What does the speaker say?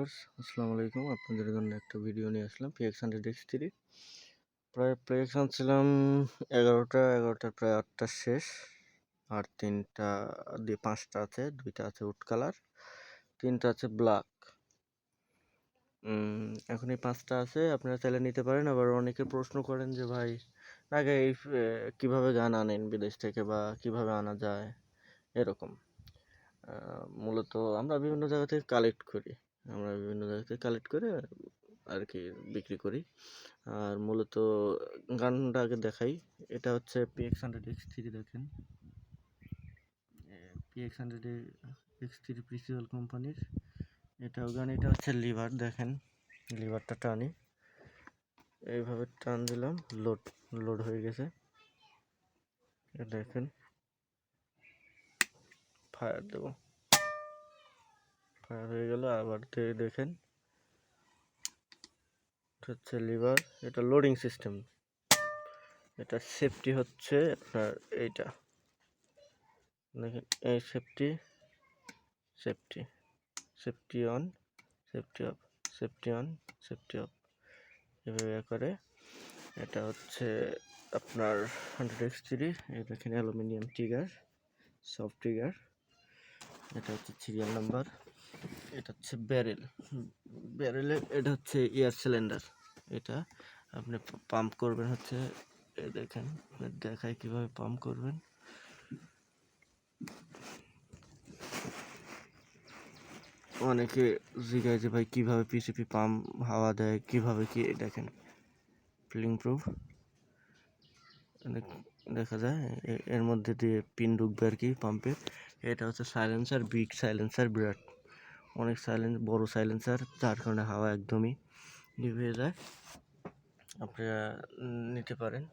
Viewers, আসসালামু আলাইকুম। আপনাদের জন্য একটা ভিডিও নিয়ে আসলাম পিএক্স হান্ড্রেড এক্স থ্রি প্রায় পিএক্স আনছিলাম এগারোটা এগারোটা প্রায় আটটা শেষ। আর তিনটা দিয়ে পাঁচটা আছে, দুইটা আছে উড কালার তিনটা আছে ব্ল্যাক এখন এই পাঁচটা আছে, আপনারা চাইলে নিতে পারেন। আবার অনেকে প্রশ্ন করেন যে, ভাই, আগে এই কীভাবে গান আনেন বিদেশ থেকে বা কীভাবে আনা যায়? এরকম। মূলত আমরা বিভিন্ন জায়গা থেকে কালেক্ট করি। আমরা বিভিন্ন জায়গা থেকে কালেক্ট করে আর কি বিক্রি করি। আর মূলত গানটা আগে দেখাই। এটা হচ্ছে পিএক্স হান্ড্রেড এক্স থ্রি দেখেন। পিএক্স হান্ড্রেড এক্স থ্রি প্রিসিওয়াল কোম্পানির এটাও গান, এটা হচ্ছে লিভার দেখেন। লিভারটা টানি। এইভাবে টান দিলাম লোড লোড হয়ে গেছে। দেখেন। ফায়ার দেবো। ফায়ার হয়ে গেল। আবার দেখেন। এটা হচ্ছে লিভার, এটা লোডিং সিস্টেম এটা সেফটি হচ্ছে আপনার এইটা। দেখেন, এই safety safety safety on safety off safety on safety off এভাবে করে। এটা হচ্ছে আপনার হান্ড্রেড এক্স থ্রি এই দেখেন অ্যালুমিনিয়াম টিগার সফট টিগার এটা হচ্ছে সিরিয়াল নাম্বার এটা হচ্ছে ব্যারেল। ব্যারেলে এটা হচ্ছে এয়ার সিলিন্ডার। এটা আপনি পাম্প করবেন হচ্ছে দেখেন দেখায় কীভাবে পাম্প করবেন। অনেকে জিজ্ঞাসা যে, ভাই, কীভাবে পিসিপি পাম্প হাওয়া দেয়, কীভাবে কি? দেখেন ফিলিং প্রুফ দেখা যায় এর মধ্যে দিয়ে পিন ঢুকবে আর কি পাম্পে। এটা হচ্ছে সাইলেন্সার বিগ সাইলেন্সার বিরাট। অনেক সাইলেন্স বড় সাইলেন্সার যার কারণে হাওয়া একদমই নিভে যায়। আপনারা নিতে পারেন।